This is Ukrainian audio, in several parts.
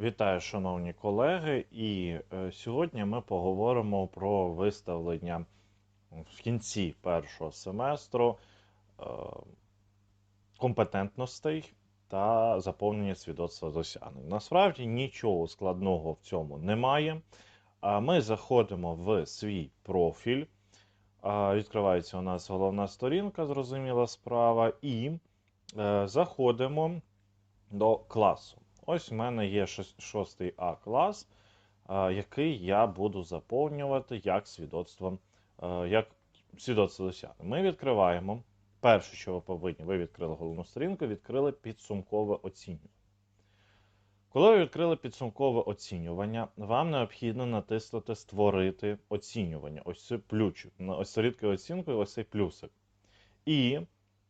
Вітаю, шановні колеги, і е, сьогодні ми поговоримо про виставлення в кінці першого семестру е, компетентностей та заповнення свідоцтва досягнень. Насправді нічого складного в цьому немає. Ми заходимо в свій профіль. Відкривається у нас головна сторінка, зрозуміла справа, і е, заходимо до класу. Ось в мене є 6 А клас, який я буду заповнювати як свідоцтво, як свідоцтво досягнень. Ми відкриваємо. Перше, що ви повинні, ви відкрили головну сторінку, відкрили підсумкове оцінювання. Коли ви відкрили підсумкове оцінювання, вам необхідно натиснути Створити оцінювання. Ось цей плючик. Ось сторінкою оцінкою, ось цей плюсик. І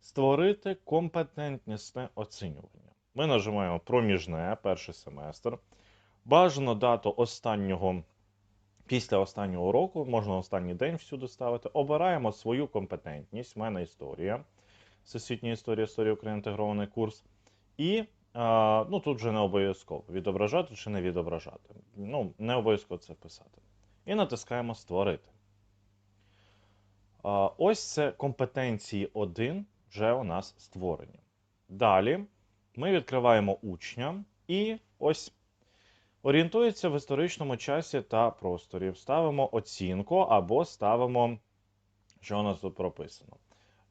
створити компетентнісне оцінювання. Ми нажимаємо проміжне перший семестр. Бажано дату останнього, після останнього року, можна останній день всюди ставити. Обираємо свою компетентність. У мене історія. Всесвітня історія, історія України інтегрований курс. І ну, тут вже не обов'язково відображати чи не відображати. Ну, не обов'язково це писати. І натискаємо Створити. Ось це компетенції 1 вже у нас створені. Далі ми відкриваємо учня і ось орієнтується в історичному часі та просторі. Ставимо оцінку або ставимо, що у нас тут прописано.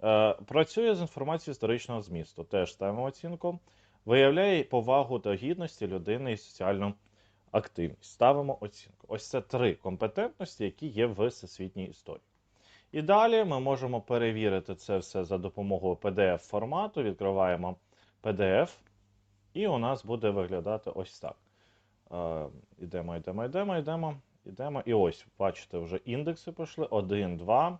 Е, Працює з інформацією історичного змісту. Теж ставимо оцінку. Виявляє повагу та гідності людини і соціальну активність. Ставимо оцінку. Ось це три компетентності, які є в всесвітній історії. І далі ми можемо перевірити це все за допомогою PDF-формату. Відкриваємо PDF, і у нас буде виглядати ось так. Е, Ідемо, йдемо, йдемо, йдемо, йдемо. І ось, бачите, вже індекси пішли. 1, 2,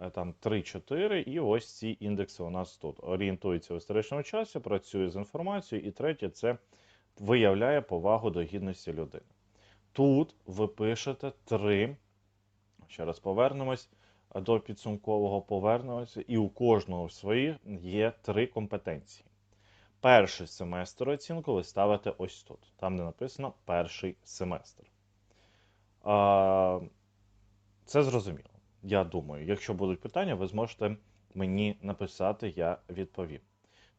е, там 3, 4. І ось ці індекси у нас тут. Орієнтується в історичному часі, працює з інформацією. І третє це виявляє повагу до гідності людини. Тут ви пишете три. Ще раз повернемось до підсумкового повернемося, і у кожного своїх є три компетенції. Перший семестр оцінку ви ставите ось тут, там де написано перший семестр. Це зрозуміло. Я думаю, якщо будуть питання, ви зможете мені написати, я відповім.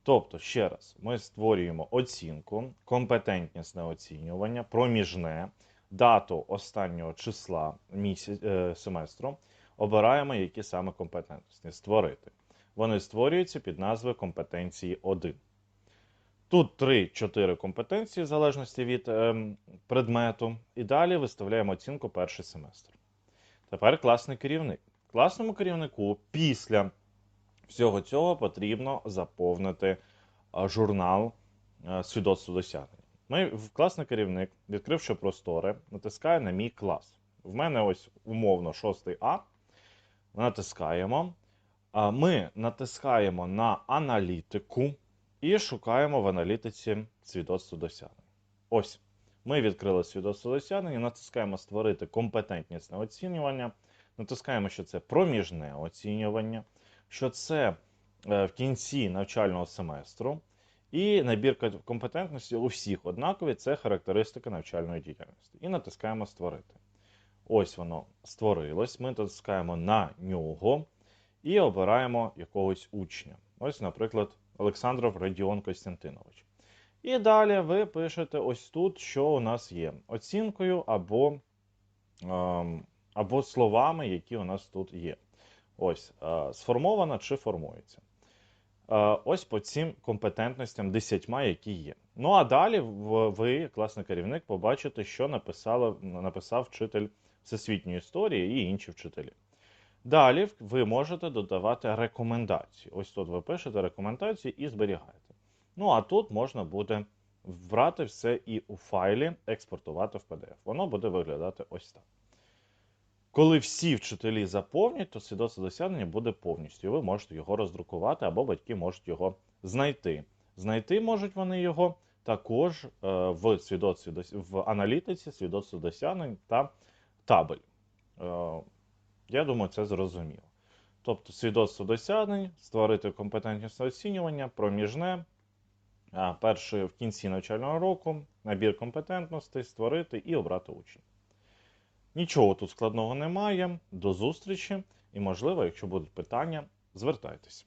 Тобто, ще раз, ми створюємо оцінку, компетентнісне оцінювання, проміжне, дату останнього числа місяць, е, семестру, обираємо, які саме компетентності створити. Вони створюються під назвою компетенції 1. Тут 3-4 компетенції, в залежності від е, предмету. І далі виставляємо оцінку перший семестр. Тепер класний керівник. Класному керівнику після всього цього потрібно заповнити е, журнал е, свідоцтво досягнень. Ми в класний керівник, відкривши просторе, натискає на мій клас. В мене ось умовно 6 А. Натискаємо. Ми натискаємо на аналітику. І шукаємо в аналітиці свідоцтво досягнень. Ось, ми відкрили свідоцтво досягнень, натискаємо Створити компетентнісне оцінювання. Натискаємо, що це проміжне оцінювання, що це е, в кінці навчального семестру. І набір компетентності у всіх однакові це характеристика навчальної діяльності. І натискаємо Створити. Ось воно створилось. Ми натискаємо на нього і обираємо якогось учня. Ось, наприклад. Олександров Радіон Костянтинович. І далі ви пишете ось тут, що у нас є оцінкою або ем, або словами, які у нас тут є. Ось, е, сформована чи формується. Е, ось по цим компетентностям десятьма, які є. Ну а далі ви, класний керівник, побачите, що написали, написав вчитель всесвітньої історії і інші вчителі. Далі ви можете додавати рекомендації. Ось тут ви пишете рекомендації і зберігаєте. Ну, а тут можна буде брати все і у файлі експортувати в PDF. Воно буде виглядати ось так. Коли всі вчителі заповнять, то свідоцтво досягнення буде повністю. І ви можете його роздрукувати, або батьки можуть його знайти. Знайти можуть вони його також е, в свідоцтві в аналітиці, свідоцтво досягнень та табель. Я думаю, це зрозуміло. Тобто, свідоцтво досягнень, створити компетентність оцінювання, проміжне, а, перше в кінці навчального року набір компетентностей створити і обрати учня. Нічого тут складного немає. До зустрічі і, можливо, якщо будуть питання, звертайтесь.